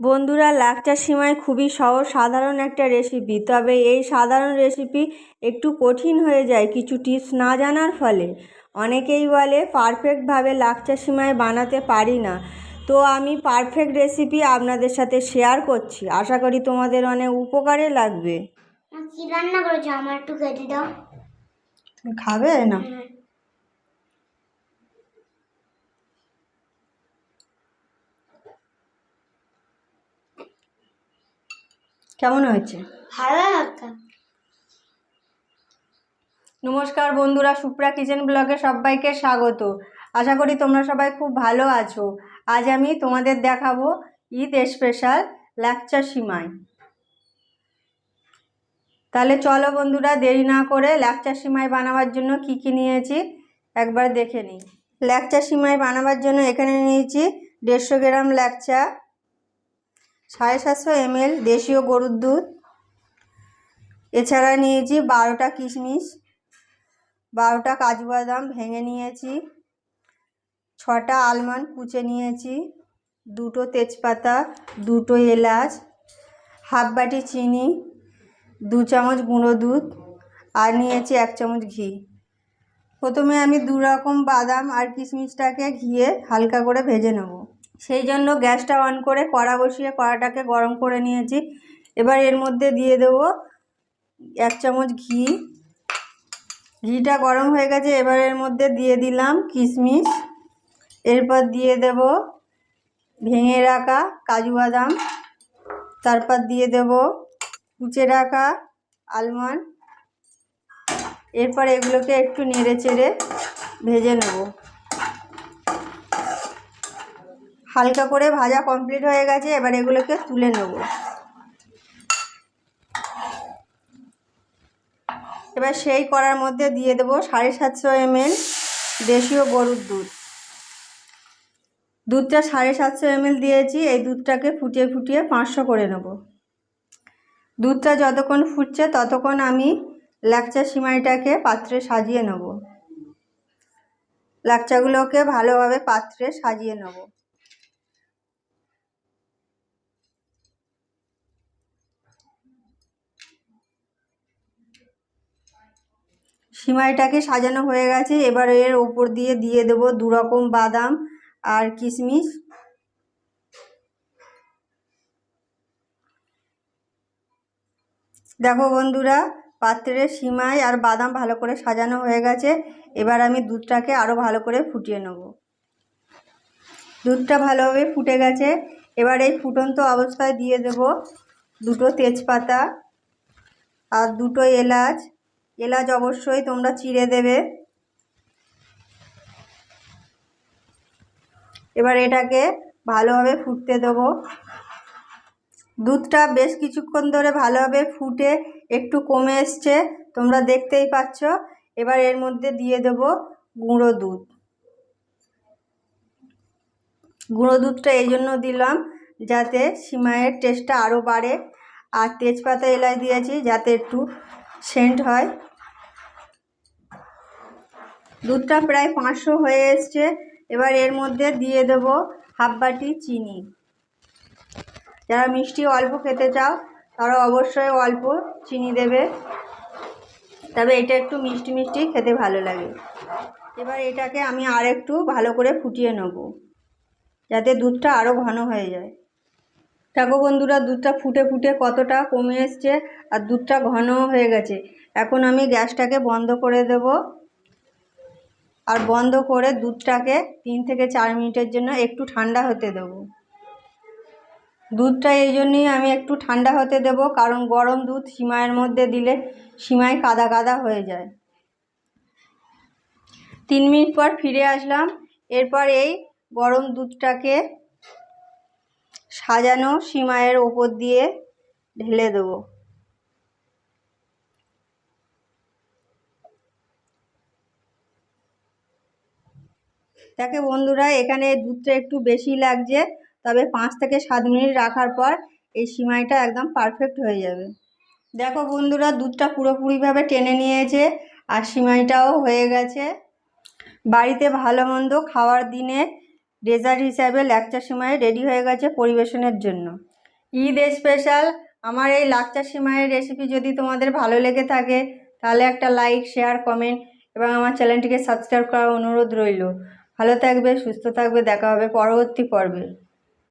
বন্ধুরা লাকচা সিমাই খুবই সহজ সাধারণ একটা রেসিপি তবে এই সাধারণ রেসিপি একটু কঠিন হয়ে যায় কিছু টিপস না জানার ফলে। অনেকেই বলে পারফেক্টভাবে লাকচা সিমাই বানাতে পারি না। তো আমি পারফেক্ট রেসিপি আপনাদের সাথে শেয়ার করছি। আশা করি তোমাদের অনেক উপকারে লাগবে। কি রান্না করেছ আমার একটু দাও। খাবে না? কেমন হয়েছে? ভালো নমস্কার বন্ধুরা সুপ্রা কিচেন ব্লগে সবাইকে স্বাগত। আশা করি তোমরা সবাই খুব ভালো আছো। আজ আমি তোমাদের দেখাবো ঈদ স্পেশাল ল্যাকচা সিমাই। তাহলে চলো বন্ধুরা দেরি না করে ল্যাকচা সিমাই বানাবার জন্য কি কি নিয়েছি একবার দেখে নিই। ল্যাকচা সিমাই বানাবার জন্য এখানে নিয়েছি দেড়শো গ্রাম ল্যাকচা সাড়ে সাতশো এমএল দেশীয় গরুর দুধ। এছাড়া নিয়েছি বারোটা কিশমিশ, বারোটা কাজু বাদাম ভেঙে নিয়েছি, ছটা আলমন্ড কুচে নিয়েছি, দুটো তেজপাতা, দুটো এলাচ, হাফ বাটি চিনি, দু চামচ গুঁড়ো দুধ আর নিয়েছি এক চামচ ঘি। প্রথমে আমি দু রকম বাদাম আর কিশমিশটাকে ঘিয়ে হালকা করে ভেজে নেব। সেই জন্য গ্যাসটা অন করে কড়া বসিয়ে কড়াটাকে গরম করে নিয়েছি। এবার এর মধ্যে দিয়ে দেবো এক চামচ ঘি। ঘিটা গরম হয়ে গেছে, এবার এর মধ্যে দিয়ে দিলাম কিশমিশ। এরপর দিয়ে দেব ভেঙে রাখা কাজু বাদাম। তারপর দিয়ে দেব কুচে রাখা আলমন্ড। এরপর এগুলোকে একটু নেড়ে চেড়ে ভেজে নেব। হালকা করে ভাজা কমপ্লিট হয়ে গেছে, এবার এগুলোকে তুলে নেব। এবার সেই করার মধ্যে দিয়ে দেবো সাড়ে সাতশো এমএল দেশীয় গরুর দুধ। দুধটা সাড়ে সাতশো এমএল দিয়েছি, এই দুধটাকে ফুটিয়ে ফুটিয়ে পাঁচশো করে নেব। দুধটা যতক্ষণ ফুটছে ততক্ষণ আমি ল্যাকচা সিমাইটাকে পাত্রে সাজিয়ে নেব। ল্যাকচাগুলোকে ভালোভাবে পাত্রে সাজিয়ে নেব। সিমাইটাকে সাজানো হয়ে গেছে। এবার এর ওপর দিয়ে দিয়ে দেবো দু রকম বাদাম আর কিশমিশ দেখো বন্ধুরা পাত্রের সিমাই আর বাদাম ভালো করে সাজানো হয়ে গেছে। এবার আমি দুধটাকে আরও ভালো করে ফুটিয়ে নেব। দুধটা ভালোভাবে ফুটে গেছে। এবার এই ফুটন্ত অবস্থায় দিয়ে দেব দুটো তেজপাতা আর দুটো এলাচ। এলাচ অবশ্যই তোমরা চিড়ে দেবে। এবার এটাকে ভালোভাবে ফুটতে দেবো। দুধটা বেশ কিছুক্ষণ ধরে ভালোভাবে ফুটে একটু কমে এসছে, তোমরা দেখতেই পাচ্ছ। এবার এর মধ্যে দিয়ে দেব গুঁড়ো দুধ। গুঁড়ো দুধটা এই জন্য দিলাম যাতে সিমাইয়ের টেস্টটা আরও বাড়ে। আর তেজপাতা এলাচ দিয়েছি যাতে একটু সেন্ট হয়। দুধটা প্রায় পাঁচশো হয়ে এসছে। এবার এর মধ্যে দিয়ে দেব হাফ বাটি চিনি। যারা মিষ্টি অল্প খেতে চাও, তারা অবশ্যই অল্প চিনি দেবে। তবে এটা একটু মিষ্টি মিষ্টি খেতে ভালো লাগে। এবার এটাকে আমি আর একটু ভালো করে ফুটিয়ে নেব, যাতে দুধটা আরও ঘন হয়ে যায়। দেখো বন্ধুরা, দুধটা ফুটে ফুটে কতটা কমে এসছে আর দুধটা ঘন হয়ে গেছে। এখন আমি গ্যাসটাকে বন্ধ করে দেব। আর বন্ধ করে দুধটাকে তিন থেকে চার মিনিটের জন্য একটু ঠান্ডা হতে দেবো। দুধটা এই জন্যই আমি একটু ঠান্ডা হতে দেব, কারণ গরম দুধ সিমাইয়ের মধ্যে দিলে সিমাই কাদা কাদা হয়ে যায়। তিন মিনিট পর ফিরে আসলাম। এরপর এই গরম দুধটাকে সাজানো সিমাইয়ের ওপর দিয়ে ঢেলে দেবো। দেখে বন্ধুরা, এখানে দুধটা একটু বেশি লাগছে, তবে পাঁচ থেকে সাত মিনিট রাখার পর এই সিমাইটা একদম পারফেক্ট হয়ে যাবে। দেখো বন্ধুরা, দুধটা পুরোপুরিভাবে টেনে নিয়েছে আর সিমাইটাও হয়ে গেছে। বাড়িতে ভালো মন্দ খাওয়ার দিনে ডেজার্ট হিসাবে লাকচার সিমাই রেডি হয়ে গেছে পরিবেশনের জন্য। ঈদ স্পেশাল আমার এই লাকচার সিমাইয়ের রেসিপি যদি তোমাদের ভালো লেগে থাকে, তাহলে একটা লাইক শেয়ার কমেন্ট এবং আমার চ্যানেলটিকে সাবস্ক্রাইব করার অনুরোধ রইল। ভালো থাকবে, সুস্থ থাকবে, দেখা হবে পরবর্তী পর্বে।